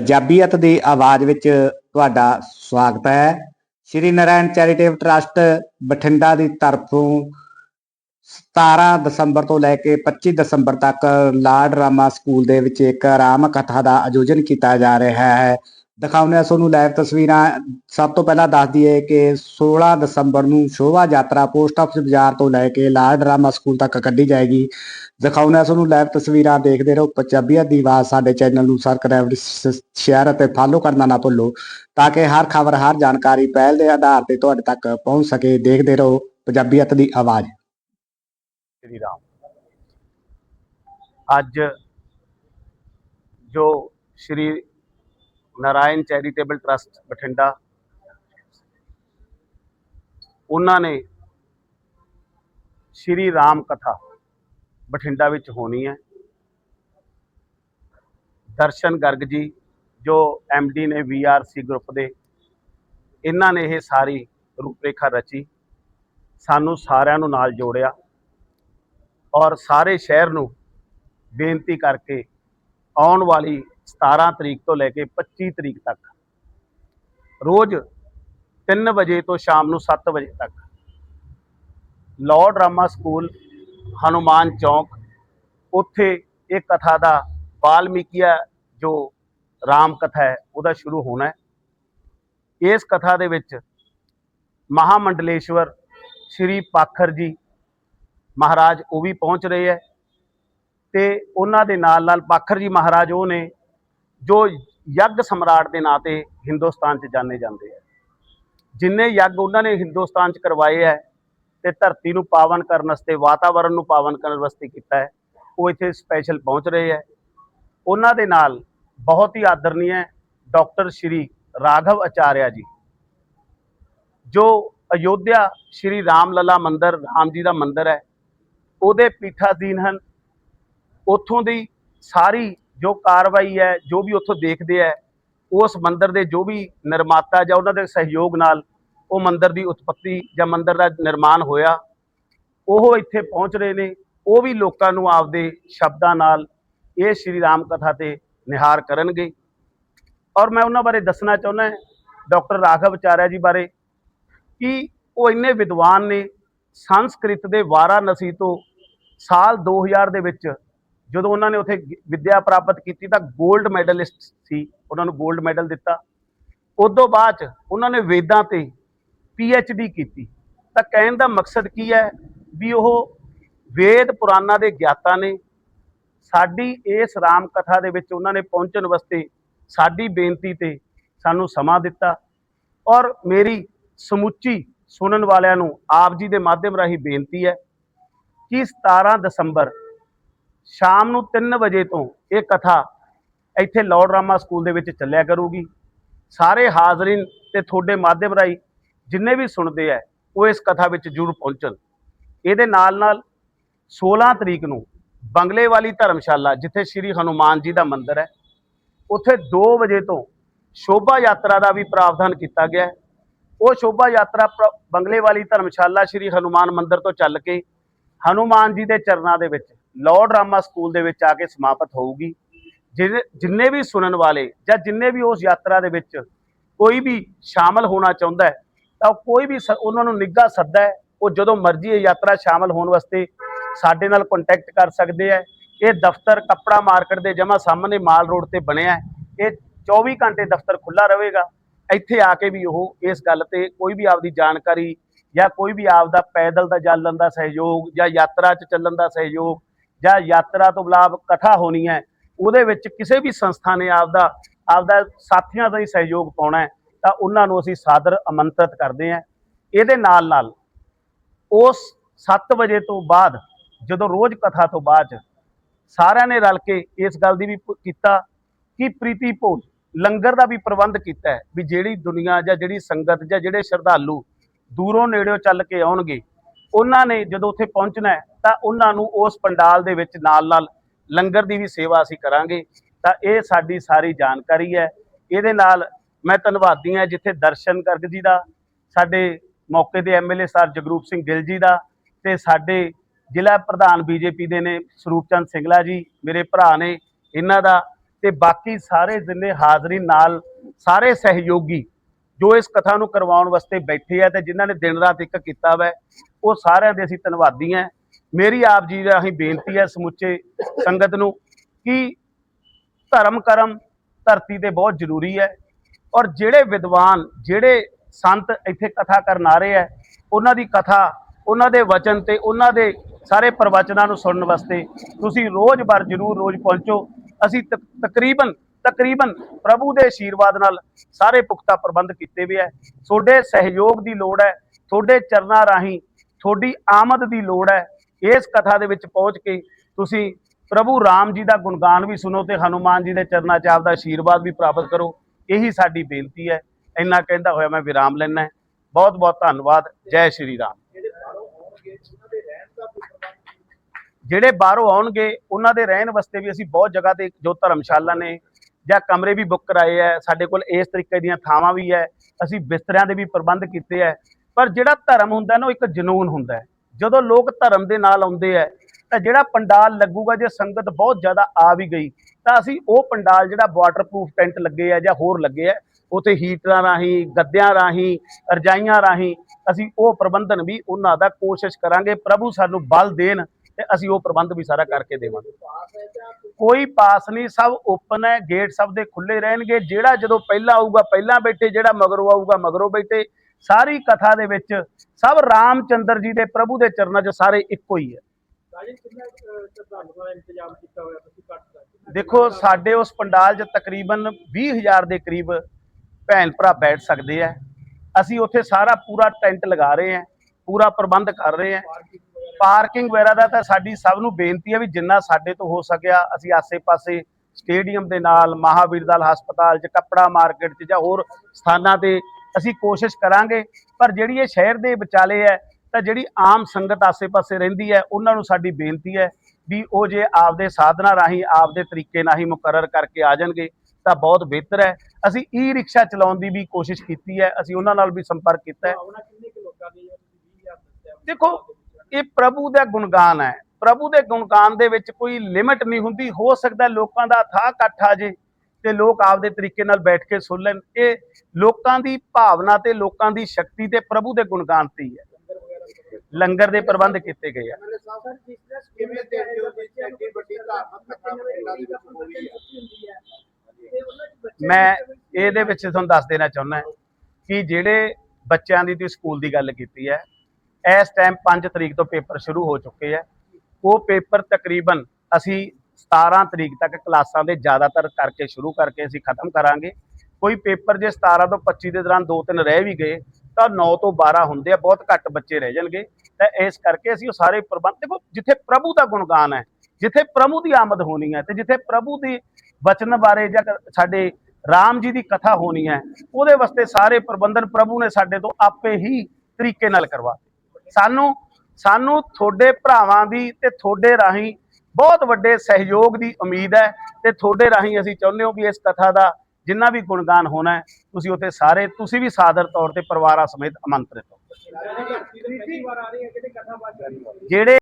ਪੰਜਾਬੀਅਤ ਦੀ ਆਵਾਜ਼ ਵਿੱਚ ਤੁਹਾਡਾ ਸਵਾਗਤ ਹੈ। ਸ਼੍ਰੀ ਨਾਰਾਇਣ ਚੈਰੀਟੇਬਲ ਟਰਸਟ ਬਠਿੰਡਾ ਦੀ ਤਰਫੋਂ 17 ਦਸੰਬਰ ਤੋਂ ਲੈ ਕੇ 25 ਦਸੰਬਰ ਤੱਕ ਲਾਰਡ ਰਾਮਾ ਸਕੂਲ ਦੇ ਵਿੱਚ ਇੱਕ ਰਾਮ ਕਥਾ ਦਾ ਆਯੋਜਨ ਕੀਤਾ ਜਾ ਰਿਹਾ ਹੈ। ਦਿਖਾਉਂਦੇ ਹਾਂ ਤੁਹਾਨੂੰ ਲਾਈਵ ਤਸਵੀਰਾਂ। ਸਭ ਤੋਂ ਪਹਿਲਾਂ ਦੱਸ ਦਈਏ ਕਿ 16 ਦਸੰਬਰ ਨੂੰ ਸ਼ੋਭਾ ਯਾਤਰਾ ਪੋਸਟ ਆਫਿਸ ਬਾਜ਼ਾਰ ਤੋਂ ਲੈ ਕੇ ਲਾਲ ਡਰਾਮਾ ਸਕੂਲ ਤੱਕ ਕੱਢੀ ਜਾਏਗੀ। ਦਿਖਾਉਂਦੇ ਹਾਂ ਤੁਹਾਨੂੰ ਲਾਈਵ ਤਸਵੀਰਾਂ ਦੇਖਦੇ ਰਹੋ। ਪੰਜਾਬੀਅਤ ਦੀ ਆਵਾਜ਼ ਸਾਡੇ ਚੈਨਲ ਨੂੰ ਸਬਸਕ੍ਰਾਈਬ ਸ਼ੇਅਰ ਅਤੇ ਫਾਲੋ ਕਰਨਾ ਨਾ ਭੁੱਲੋ, ਤਾਂ ਕਿ ਹਰ ਖਬਰ, ਹਰ ਜਾਣਕਾਰੀ ਪਹਿਲ ਦੇ ਆਧਾਰ ਤੇ ਤੁਹਾਡੇ ਤੱਕ ਪਹੁੰਚ ਸਕੇ। ਦੇਖਦੇ ਰਹੋ ਪੰਜਾਬੀਅਤ ਦੀ ਆਵਾਜ਼। ਸ਼੍ਰੀ ਰਾਮ। ਅੱਜ ਜੋ ਸ਼੍ਰੀ ਨਾਰਾਇਣ ਚੈਰੀਟੇਬਲ ਟਰਸਟ, ਬਠਿੰਡਾ। ਉਹਨਾਂ ਨੇ ਸ਼੍ਰੀ ਰਾਮ ਕਥਾ ਬਠਿੰਡਾ ਵਿੱਚ ਹੋਣੀ ਹੈ। ਦਰਸ਼ਨ ਗਰਗ ਜੀ, ਜੋ ਡੀ ਨੇ ਵੀਆਰਸੀ ਗਰੁੱਪ ਦੇ, ਇਹਨਾਂ ਨੇ ਇਹ ਸਾਰੀ ਰੂਪਰੇਖਾ ਰਚੀ। ਸਾਨੂੰ ਸਾਰਿਆਂ ਨੂੰ ਨਾਲ ਜੋੜਿਆ ਔਰ ਸਾਰੇ ਸ਼ਹਿਰ ਨੂੰ ਬੇਨਤੀ ਕਰਕੇ ਆਉਣ ਵਾਲੀ 17 ਤਰੀਕ ਤੋਂ ਲੈ ਕੇ 25 ਤਰੀਕ ਤੱਕ। ਰੋਜ਼ 3 ਵਜੇ ਤੋਂ ਸ਼ਾਮ ਨੂੰ 7 ਵਜੇ ਤੱਕ। Lord drama school, Hanuman Chowk, ਉੱਥੇ ਇਹ ਕਥਾ ਦਾ ਵਾਲਮੀਕੀਆ ਜੋ ਰਾਮ ਕਥਾ ਹੈ, ਉਹਦਾ ਸ਼ੁਰੂ ਹੋਣਾ ਹੈ। ਇਸ ਕਥਾ ਦੇ ਵਿੱਚ ਮਹਾਮੰਡਲੇਸ਼ਵਰ ਸ਼੍ਰੀ ਪਾਖਰ ਜੀ ਮਹਾਰਾਜ ਉਹ ਵੀ ਪਹੁੰਚ ਰਹੇ ਹੈ ਤੇ ਉਹਨਾਂ ਦੇ ਨਾਲ ਨਾਲ ਪਾਖਰ ਜੀ ਮਹਾਰਾਜ ਉਹ ਨੇ ਜੋ ਯੱਗ ਸਮਰਾਟ ਦੇ ਨਾਂ ਤੇ ਹਿੰਦੁਸਤਾਨ 'ਚ ਜਾਣੇ ਜਾਂਦੇ ਹੈ ਜਿੰਨੇ ਯੱਗ ਉਹਨਾਂ ਨੇ ਹਿੰਦੁਸਤਾਨ 'ਚ ਕਰਵਾਏ ਹੈ ਤੇ ਧਰਤੀ ਨੂੰ ਪਾਵਨ ਕਰਨ ਵਾਸਤੇ ਵਾਤਾਵਰਣ ਨੂੰ ਪਾਵਨ ਕਰਨ ਵਾਸਤੇ ਕੀਤਾ ਹੈ। ਉਹ ਇੱਥੇ ਸਪੈਸ਼ਲ ਪਹੁੰਚ ਰਹੇ ਹੈ ਉਹਨਾਂ ਦੇ ਨਾਲ ਬਹੁਤ ਹੀ ਆਦਰਨੀय ਡਾਕਟਰ ਸ਼੍ਰੀ ਰਾਘਵ ਆਚਾਰਿਆ ਜੀ, ਜੋ ਅਯੋਧਿਆ ਸ਼੍ਰੀ ਰਾਮ ਲਲਾ ਮੰਦਿਰ, ਰਾਮ ਜੀ ਦਾ ਮੰਦਿਰ ਹੈ। ਉਹਦੇ ਪੀਠਾਧੀਨ ਹਨ। ਉੱਥੋਂ ਦੀ ਸਾਰੀ ਜੋ ਕਾਰਵਾਈ ਹੈ, ਜੋ ਵੀ ਉੱਥੋਂ ਦੇਖਦੇ ਹੈ, ਉਸ ਮੰਦਰ ਦੇ ਜੋ ਵੀ ਨਿਰਮਾਤਾ ਜਾਂ ਉਹਨਾਂ ਦੇ ਸਹਿਯੋਗ ਨਾਲ ਉਹ ਮੰਦਰ ਦੀ ਉਤਪਤੀ ਜਾਂ ਮੰਦਰ ਦਾ ਨਿਰਮਾਣ ਹੋਇਆ, ਉਹ ਇੱਥੇ ਪਹੁੰਚ ਰਹੇ ਨੇ, ਉਹ ਵੀ ਲੋਕਾਂ ਨੂੰ ਆਪਦੇ ਸ਼ਬਦਾਂ ਨਾਲ ਇਹ ਸ਼੍ਰੀ ਰਾਮ ਕਥਾ ਤੇ ਨਿਹਾਰ ਕਰਨਗੇ। ਔਰ ਮੈਂ ਉਹਨਾਂ ਬਾਰੇ ਦੱਸਣਾ ਚਾਹੁੰਦਾ ਡਾਕਟਰ ਰਾਘਵ ਆਚਾਰਿਆ ਜੀ ਬਾਰੇ, ਕਿ ਉਹ ਇੰਨੇ ਵਿਦਵਾਨ ਨੇ, ਸੰਸਕ੍ਰਿਤ ਦੇ ਵਾਰਾਣਸੀ ਤੋਂ ਸਾਲ 2000 ਦੇ ਵਿੱਚ ਜਦੋਂ ਉਹਨਾਂ ਨੇ ਉੱਥੇ ਵਿੱਦਿਆ ਪ੍ਰਾਪਤ ਕੀਤੀ ਤਾਂ 골ਡ ਮੈਡਲਿਸਟ ਸੀ, ਉਹਨਾਂ ਨੂੰ 골ਡ ਮੈਡਲ ਦਿੱਤਾ। ਉਸ ਤੋਂ ਬਾਅਦ 'ਚ ਉਹਨਾਂ ਨੇ ਵੇਦਾਂ ਤੇ ਡੀ ਕੀਤੀ। ਤਾਂ ਕਹਿਣ ਦਾ ਮਕਸਦ ਕੀ ਹੈ? ਵੀ ਉਹ ਵੇਦ ਪੁਰਾਣਾ ਦੇ ਗਿਆਤਾ ਨੇ। ਸਾਡੀ ਇਸ ਰਾਮ ਕਥਾ ਦੇ ਵਿੱਚ ਉਹਨਾਂ ਨੇ ਪਹੁੰਚਣ ਵਾਸਤੇ ਸਾਡੀ ਬੇਨਤੀ ਤੇ ਸਾਨੂੰ ਸਮਾਂ ਦਿੱਤਾ। ਔਰ ਮੇਰੀ ਸਮੁੱਚੀ ਸੁਣਨ ਵਾਲਿਆਂ ਨੂੰ ਆਪ ਜੀ ਦੇ ਮਾਧਿਅਮ ਰਾਹੀਂ ਬੇਨਤੀ ਹੈ ਕਿ 17 ਦਸੰਬਰ ਸ਼ਾਮ ਨੂੰ 3 ਵਜੇ ਤੋਂ ਇਹ ਕਥਾ ਇੱਥੇ ਲਾਰਡ ਰਾਮਾ ਸਕੂਲ ਦੇ ਵਿੱਚ ਚੱਲਿਆ ਕਰੂਗੀ। ਸਾਰੇ ਹਾਜ਼ਰੀਨ ਤੇ ਤੁਹਾਡੇ ਮਾਧਿਅਮ ਰਾਹੀਂ ਜਿੰਨੇ ਵੀ ਸੁਣਦੇ ਆ, ਉਹ ਇਸ ਕਥਾ ਵਿੱਚ ਜ਼ਰੂਰ ਪਹੁੰਚਣ। ਇਹਦੇ ਨਾਲ ਨਾਲ 16 ਤਰੀਕ ਨੂੰ ਬੰਗਲੇ ਵਾਲੀ ਧਰਮਸ਼ਾਲਾ, ਜਿੱਥੇ ਸ਼੍ਰੀ ਹਨੂਮਾਨ ਜੀ ਦਾ ਮੰਦਿਰ ਹੈ, ਉੱਥੇ 2 ਵਜੇ ਤੋਂ ਸ਼ੋਭਾ ਯਾਤਰਾ ਦਾ ਵੀ ਪ੍ਰਾਵਧਾਨ ਕੀਤਾ ਗਿਆ ਹੈ। ਉਹ ਸ਼ੋਭਾ ਯਾਤਰਾ ਪ੍ਰ- ਬੰਗਲੇ ਵਾਲੀ ਧਰਮਸ਼ਾਲਾ ਸ਼੍ਰੀ ਹਨੂਮਾਨ ਮੰਦਿਰ ਤੋਂ ਚੱਲ ਕੇ ਹਨੂਮਾਨ ਜੀ ਦੇ ਚਰਨਾਂ ਦੇ ਵਿੱਚ ਲਾਰਡ ਰਾਮਾ ਸਕੂਲ ਦੇ ਵਿੱਚ ਆ ਕੇ ਸਮਾਪਤ ਹੋਊਗੀ। ਜਿਹਨੇ- ਜਿੰਨੇ ਵੀ ਸੁਣਨ ਵਾਲੇ ਜਾਂ ਜਿੰਨੇ ਵੀ ਉਸ ਯਾਤਰਾ ਦੇ ਵਿੱਚ ਕੋਈ ਵੀ ਸ਼ਾਮਲ ਹੋਣਾ ਚਾਹੁੰਦਾ ਹੈ, ਤਾਂ ਕੋਈ ਵੀ ਸ- ਉਹਨਾਂ ਨੂੰ ਨਿੱਘਾ ਸੱਦਾ ਹੈ, ਉਹ ਜਦੋਂ ਮਰਜ਼ੀ ਇਹ ਯਾਤਰਾ ਸ਼ਾਮਲ ਹੋਣ ਵਾਸਤੇ ਸਾਡੇ ਨਾਲ ਕੰਟੈਕਟ ਕਰ ਸਕਦੇ ਹੈ। ਇਹ ਦਫ਼ਤਰ ਕੱਪੜਾ ਮਾਰਕੀਟ ਦੇ ਜਮਾ ਸਾਹਮਣੇ ਮਾਲ ਰੋਡ ਤੇ ਬਣਿਆ ਹੈ। ਇਹ 24 ਘੰਟੇ ਦਫ਼ਤਰ ਖੁੱਲਾ ਰਹੇਗਾ। ਇੱਥੇ ਆ ਕੇ ਵੀ ਉਹ ਇਸ ਗੱਲ ਤੇ ਕੋਈ ਵੀ ਆਪਦੀ ਜਾਣਕਾਰੀ ਜਾਂ ਕੋਈ ਵੀ ਆਪਦਾ ਪੈਦਲ ਦਾ ਚੱਲਣ ਦਾ ਸਹਿਯੋਗ ਜਾਂ ਯਾਤਰਾ 'ਚ ਚੱਲਣ ਦਾ ਸਹਿਯੋਗ ਜਾਂ ਯਾਤਰਾ ਤੋਂ ਬਲਾਬ ਕਥਾ ਹੋਣੀ ਹੈ, ਉਹਦੇ ਵਿੱਚ ਕਿਸੇ ਵੀ ਸੰਸਥਾ ਨੇ ਆਪਦਾ ਆਪਦਾ ਸਾਥੀਆਂ ਦਾ ਹੀ ਸਹਿਯੋਗ ਪਾਉਣਾ ਹੈ, ਤਾਂ ਉਹਨਾਂ ਨੂੰ ਅਸੀਂ ਸਾਦਰ ਆਮੰਤਰਿਤ ਕਰਦੇ ਹਾਂ। ਇਹਦੇ ਨਾਲ ਨਾਲ ਉਸ 7 ਵਜੇ ਤੋਂ ਬਾਅਦ, ਜਦੋਂ ਰੋਜ਼ ਕਥਾ ਤੋਂ ਬਾਅਦ 'ਚ ਸਾਰਿਆਂ ਨੇ ਰਲ ਕੇ ਇਸ ਗੱਲ ਦੀ ਵੀ ਕੀਤਾ ਕਿ ਪ੍ਰੀਤੀ ਭੋਜ ਲੰਗਰ ਦਾ ਵੀ ਪ੍ਰਬੰਧ ਕੀਤਾ ਹੈ ਵੀ ਜਿਹੜੀ ਦੁਨੀਆ ਜਾਂ ਜਿਹੜੀ ਸੰਗਤ ਜਾਂ ਜਿਹੜੇ ਸ਼ਰਧਾਲੂ ਦੂਰੋਂ ਨੇੜਿਓਂ ਚੱਲ ਕੇ ਆਉਣਗੇ, ਉਹਨਾਂ ਨੇ ਜਦੋਂ ਉੱਥੇ ਪਹੁੰਚਣਾ ਹੈ ਤਾਂ ਉਹਨਾਂ ਨੂੰ ਉਸ ਪੰਡਾਲ ਦੇ ਵਿੱਚ ਨਾਲ ਨਾਲ ਲੰਗਰ ਦੀ ਵੀ ਸੇਵਾ ਅਸੀਂ ਕਰਾਂਗੇ। ਤਾਂ ਇਹ ਸਾਡੀ ਸਾਰੀ ਜਾਣਕਾਰੀ ਹੈ। ਇਹਦੇ ਨਾਲ ਮੈਂ ਧੰਨਵਾਦੀ ਹਾਂ ਜਿੱਥੇ ਦਰਸ਼ਨ ਗਰਗ ਜੀ ਦਾ, ਸਾਡੇ ਮੌਕੇ ਦੇ ਐਮਐਲਏ ਸਰ ਜਗਰੂਪ ਸਿੰਘ ਗਿੱਲ ਜੀ ਦਾ ਤੇ ਸਾਡੇ ਜ਼ਿਲ੍ਹਾ ਪ੍ਰਧਾਨ ਬੀਜੇਪੀ ਦੇ ਨੇ ਸਰੂਪ ਚੰਦ ਸਿੰਗਲਾ ਜੀ, ਮੇਰੇ ਭਰਾ ਨੇ ਇਹਨਾਂ ਦਾ ਤੇ ਬਾਕੀ ਸਾਰੇ ਜਿੰਨੇ ਹਾਜ਼ਰੀ ਨਾਲ ਸਾਰੇ ਸਹਿਯੋਗੀ ਜੋ ਇਸ ਕਥਾ ਨੂੰ ਕਰਵਾਉਣ ਵਾਸਤੇ ਬੈਠੇ ਆ ਤੇ ਜਿਨ੍ਹਾਂ ਨੇ ਦਿਨ ਰਾਤ ਇੱਕ ਕੀਤਾ ਵੈ, ਉਹ ਸਾਰਿਆਂ ਦੇ ਅਸੀਂ ਧੰਨਵਾਦੀ ਹਾਂ। ਮੇਰੀ ਆਪ ਜੀ ਰਾਹੀਂ ਬੇਨਤੀ ਹੈ ਸਮੁੱਚੇ ਸੰਗਤ ਨੂੰ ਕਿ ਧਰਮ ਕਰਮ ਧਰਤੀ ਤੇ ਬਹੁਤ ਜ਼ਰੂਰੀ ਹੈ ਔਰ ਜਿਹੜੇ ਵਿਦਵਾਨ, ਜਿਹੜੇ ਸੰਤ ਇੱਥੇ ਕਥਾ ਕਰਨ ਆ ਰਹੇ ਹੈ, ਉਹਨਾਂ ਦੀ ਕਥਾ, ਉਹਨਾਂ ਦੇ ਵਚਨ ਤੇ ਉਹਨਾਂ ਦੇ ਸਾਰੇ ਪ੍ਰਵਚਨਾਂ ਨੂੰ ਸੁਣਨ ਵਾਸਤੇ ਤੁਸੀਂ ਰੋਜ਼ ਬਰ ਜ਼ਰੂਰ ਰੋਜ਼ ਪਹੁੰਚੋ। ਅਸੀਂ ਤਕ- ਤਕਰੀਬਨ ਤਕਰੀਬਨ ਪ੍ਰਭੂ ਦੇ ਆਸ਼ੀਰਵਾਦ ਨਾਲ ਸਾਰੇ ਪੁਖਤਾ ਪ੍ਰਬੰਧ ਕੀਤੇ ਵੀ ਹੈ। ਤੁਹਾਡੇ ਸਹਿਯੋਗ ਦੀ ਲੋੜ ਹੈ, ਤੁਹਾਡੇ ਚਰਨਾਂ ਰਾਹੀਂ ਤੁਹਾਡੀ ਆਮਦ ਦੀ ਲੋੜ ਹੈ। ਇਸ ਕਥਾ ਦੇ ਵਿੱਚ ਪਹੁੰਚ ਕੇ ਤੁਸੀਂ ਪ੍ਰਭੂ ਰਾਮ ਜੀ ਦਾ ਗੁਣਗਾਨ ਵੀ ਸੁਣੋ ਤੇ ਹਨੂਮਾਨ ਜੀ ਦੇ ਚਰਨਾਂ 'ਚ ਆਪਦਾ ਆਸ਼ੀਰਵਾਦ ਵੀ ਪ੍ਰਾਪਤ ਕਰੋ, ਇਹੀ ਸਾਡੀ ਬੇਨਤੀ ਹੈ। ਇੰਨਾ ਕਹਿੰਦਾ ਹੋਇਆ ਮੈਂ ਵਿਰਾਮ ਲੈਣਾ ਬਹੁਤ ਬਹੁਤ ਧੰਨਵਾਦ। ਜੈ ਸ਼੍ਰੀ ਰਾਮ। ਜਿਹੜੇ ਬਾਹਰੋਂ ਆਉਣਗੇ, ਉਹਨਾਂ ਦੇ ਰਹਿਣ ਵਾਸਤੇ ਵੀ ਅਸੀਂ ਬਹੁਤ ਜਗ੍ਹਾ ਤੇ ਜੋ ਧਰਮਸ਼ਾਲਾ ਨੇ ਜਾਂ ਕਮਰੇ ਵੀ ਬੁੱਕ ਕਰਾਏ ਹੈ, ਸਾਡੇ ਕੋਲ ਇਸ ਤਰੀਕੇ ਦੀਆਂ ਥਾਵਾਂ ਵੀ ਹੈ। ਅਸੀਂ ਬਿਸਤਰਿਆਂ ਦੇ ਵੀ ਪ੍ਰਬੰਧ ਕੀਤੇ ਹੈ। ਪਰ ਜਿਹੜਾ ਧਰਮ ਹੁੰਦਾ ਨਾ, ਉਹ ਇੱਕ ਜਨੂਨ ਹੁੰਦਾ ਹੈ। ਜਦੋਂ ਲੋਕ ਧਰਮ ਦੇ ਨਾਲ ਆਉਂਦੇ ਹੈ ਤਾਂ ਜਿਹੜਾ ਪੰਡਾਲ ਲੱਗੂਗਾ, ਜੇ ਸੰਗਤ ਬਹੁਤ ਜ਼ਿਆਦਾ ਆ ਵੀ ਗਈ, ਤਾਂ ਅਸੀਂ ਉਹ ਪੰਡਾਲ ਜਿਹੜਾ ਵਾਟਰਪ੍ਰੂਫ ਟੈਂਟ ਲੱਗੇ ਆ ਜਾਂ ਹੋਰ ਲੱਗੇ ਆ, ਉਥੇ ਹੀਟਰਾਂ ਰਾਹੀਂ, ਗੱਦਿਆਂ ਰਾਹੀਂ, ਰਜਾਈਆਂ ਰਾਹੀਂ ਅਸੀਂ ਉਹ ਪ੍ਰਬੰਧਨ ਵੀ ਉਹਨਾਂ ਦਾ ਕੋਸ਼ਿਸ਼ ਕਰਾਂਗੇ, ਪ੍ਰਭੂ ਸਾਨੂੰ ਬਲ ਦੇਣ ਤੇ ਅਸੀਂ ਉਹ ਪ੍ਰਬੰਧ ਵੀ ਸਾਰਾ ਕਰਕੇ ਦੇਵਾਂਗੇ। ਕੋਈ ਪਾਸ ਨਹੀਂ, ਸਭ ਓਪਨ ਹੈ ਗੇਟ ਸਭ ਦੇ ਖੁੱਲੇ ਰਹਿਣਗੇ, ਜਿਹੜਾ ਜਦੋਂ ਪਹਿਲਾਂ ਆਊਗਾ, ਪਹਿਲਾਂ ਬੈਠੇ, ਜਿਹੜਾ ਮਗਰੋਂ ਆਊਗਾ, ਮਗਰੋਂ ਬੈਠੇ ਸਾਰੀ ਕਥਾ ਦੇ ਵਿੱਚ ਸਭ ਰਾਮਚੰਦਰ ਜੀ ਦੇ ਪ੍ਰਭੂ ਦੇ ਚਰਨਾਂ 'ਚ ਸਾਰੇ ਇੱਕੋ ਹੀ ਹੈ। ਦੇਖੋ ਸਾਡੇ ਉਸ ਪੰਡਾਲ 'ਚ ਤਕਰੀਬਨ 20000 ਦੇ ਕਰੀਬ ਭੈਣ ਭਰਾ ਬੈਠ ਸਕਦੇ ਆ। ਅਸੀਂ ਉੱਥੇ ਸਾਰਾ ਪੂਰਾ ਟੈਂਟ ਲਗਾ ਰਹੇ ਹਾਂ ਪੂਰਾ ਪ੍ਰਬੰਧ ਕਰ ਰਹੇ ਹਾਂ ਪਾਰਕਿੰਗ ਵਗੈਰਾ ਦਾ ਤਾਂ ਸਾਡੀ ਸਭ ਨੂੰ ਬੇਨਤੀ ਹੈ ਵੀ ਜਿੰਨਾ ਸਾਡੇ ਤੋਂ ਹੋ ਸਕਿਆ ਅਸੀਂ ਆਸੇ-ਪਾਸੇ ਸਟੇਡੀਅਮ ਦੇ ਨਾਲ ਮਹਾਵੀਰ ਦਲ ਹਸਪਤਾਲ 'ਚ ਕੱਪੜਾ ਮਾਰਕੀਟ 'ਚ ਜਾਂ ਹੋਰ ਸਥਾਨਾਂ ਤੇ ਅਸੀਂ ਕੋਸ਼ਿਸ਼ ਕਰਾਂਗੇ ਪਰ ਜਿਹੜੀ ਇਹ ਸ਼ਹਿਰ ਦੇ ਵਿਚਾਲੇ ਹੈ ਤਾਂ ਜਿਹੜੀ ਆਮ ਸੰਗਤ ਆਸੇ-ਪਾਸੇ ਰਹਿੰਦੀ ਹੈ ਉਹਨਾਂ ਨੂੰ ਸਾਡੀ ਬੇਨਤੀ ਹੈ ਵੀ ਉਹ ਜੇ ਆਪਦੇ ਸਾਧਨਾ ਰਾਹੀਂ ਆਪਦੇ ਤਰੀਕੇ ਨਾਲ ਹੀ ਮੁਕਰਰ ਕਰਕੇ ਆ ਜਾਣਗੇ ਤਾਂ ਬਹੁਤ ਬਿਹਤਰ ਹੈ। ਅਸੀਂ ਈ ਰਿਕਸ਼ਾ ਚਲਾਉਣ ਦੀ ਵੀ ਕੋਸ਼ਿਸ਼ ਕੀਤੀ ਹੈ ਅਸੀਂ ਉਹਨਾਂ ਨਾਲ ਵੀ ਸੰਪਰਕ ਕੀਤਾ ਹੈ। ਭਾਵਨਾ ਕਿੰਨੇ ਕੁ ਲੋਕਾਂ ਦੀ ਹੈ? ਤੁਸੀਂ 20000 ਦੱਸਿਆ। ਦੇਖੋ ਇਹ ਪ੍ਰਭੂ ਦਾ ਗੁਣਗਾਨ ਹੈ। ਪ੍ਰਭੂ ਦੇ ਗੁਣਗਾਨ ਦੇ ਵਿੱਚ ਕੋਈ ਲਿਮਿਟ ਨਹੀਂ ਹੁੰਦੀ ਹੋ ਸਕਦਾ ਲੋਕਾਂ ਦਾ ਥਾਂ ਇਕੱਠ ਆ ਜੇ। ਤੇ ਲੋਕ ਆਪਦੇ ਤਰੀਕੇ ਨਾਲ ਬੈਠ ਕੇ ਸੁਣ ਲੈਣ। ਇਹ ਲੋਕਾਂ ਦੀ ਭਾਵਨਾ ਤੇ ਲੋਕਾਂ ਦੀ ਸ਼ਕਤੀ ਤੇ ਪ੍ਰਭੂ ਦੇ ਗੁਣਗਾਨ ਤੇ ਹੀ ਹੈ। ਲੰਗਰ ਦੇ ਪ੍ਰਬੰਧ ਕੀਤੇ ਗਏ ਆ। ਮੈਂ ਇਹਦੇ ਵਿੱਚ ਤੁਹਾਨੂੰ ਦੱਸ ਦੇਣਾ ਚਾਹੁੰਦਾ ਕਿ ਜਿਹੜੇ ਬੱਚਿਆਂ ਦੀ ਤੁਸੀਂ ਸਕੂਲ ਦੀ ਗੱਲ ਕੀਤੀ ਹੈ ਇਸ ਟਾਈਮ 5 ਤਰੀਕ ਤੋਂ ਪੇਪਰ ਸ਼ੁਰੂ ਹੋ ਚੁੱਕੇ ਹੈ ਉਹ ਪੇਪਰ ਤਕਰੀਬਨ ਅਸੀਂ 17 ਤਰੀਕ ਤੱਕ ਕਲਾਸਾਂ ਦੇ ਜ਼ਿਆਦਾਤਰ ਕਰਕੇ ਸ਼ੁਰੂ ਕਰਕੇ ਅਸੀਂ ਖਤਮ ਕਰਾਂਗੇ। ਕੋਈ ਪੇਪਰ ਜੇ 17 ਤੋਂ 25 ਦੇ ਦੌਰਾਨ ਦੋ ਤਿੰਨ ਰਹਿ ਵੀ ਗਏ, ਤਾਂ 9 ਤੋਂ 12 ਹੁੰਦੇ ਆ, ਬਹੁਤ ਘੱਟ ਬੱਚੇ ਰਹਿ ਜਾਣਗੇ। ਤਾਂ ਇਸ ਕਰਕੇ ਅਸੀਂ ਉਹ ਸਾਰੇ ਪ੍ਰਬੰਧ, ਦੇਖੋ ਜਿੱਥੇ ਪ੍ਰਭੂ ਦਾ ਗੁਣਗਾਨ ਹੈ, ਜਿੱਥੇ ਪ੍ਰਭੂ ਦੀ ਆਮਦ ਹੋਣੀ ਹੈ ਤੇ ਜਿੱਥੇ ਪ੍ਰਭੂ ਦੀ ਬਚਨ ਬਾਰੇ ਜਾਂ ਸਾਡੇ ਰਾਮ ਜੀ ਦੀ ਕਥਾ ਹੋਣੀ ਹੈ, ਉਹਦੇ ਵਾਸਤੇ ਸਾਰੇ ਪ੍ਰਬੰਧਨ ਪ੍ਰਭੂ ਨੇ ਸਾਡੇ ਤੋਂ ਆਪੇ ਹੀ ਤਰੀਕੇ ਨਾਲ ਕਰਵਾ ਸਾਨੂੰ ਸਾਨੂੰ ਤੁਹਾਡੇ ਭਰਾਵਾਂ ਦੀ ਤੇ ਤੁਹਾਡੇ ਰਾਹੀਂ ਬਹੁਤ ਵੱਡੇ ਸਹਿਯੋਗ ਦੀ ਉਮੀਦ ਹੈ ਤੇ ਤੁਹਾਡੇ ਰਾਹੀਂ ਅਸੀਂ ਚਾਹੁੰਦੇ ਹਾਂ ਵੀ ਇਸ ਕਥਾ ਦਾ ਜਿੰਨਾ ਵੀ ਗੁਣਗਾਨ ਹੋਣਾ ਹੈ, ਤੁਸੀਂ ਉੱਥੇ ਸਾਰੇ, ਤੁਸੀਂ ਵੀ ਸਾਦਰ ਤੌਰ ਤੇ ਪਰਿਵਾਰਾਂ ਸਮੇਤ ਆਮੰਤਰਿਤ ਹੋ ਜਿਹੜੇ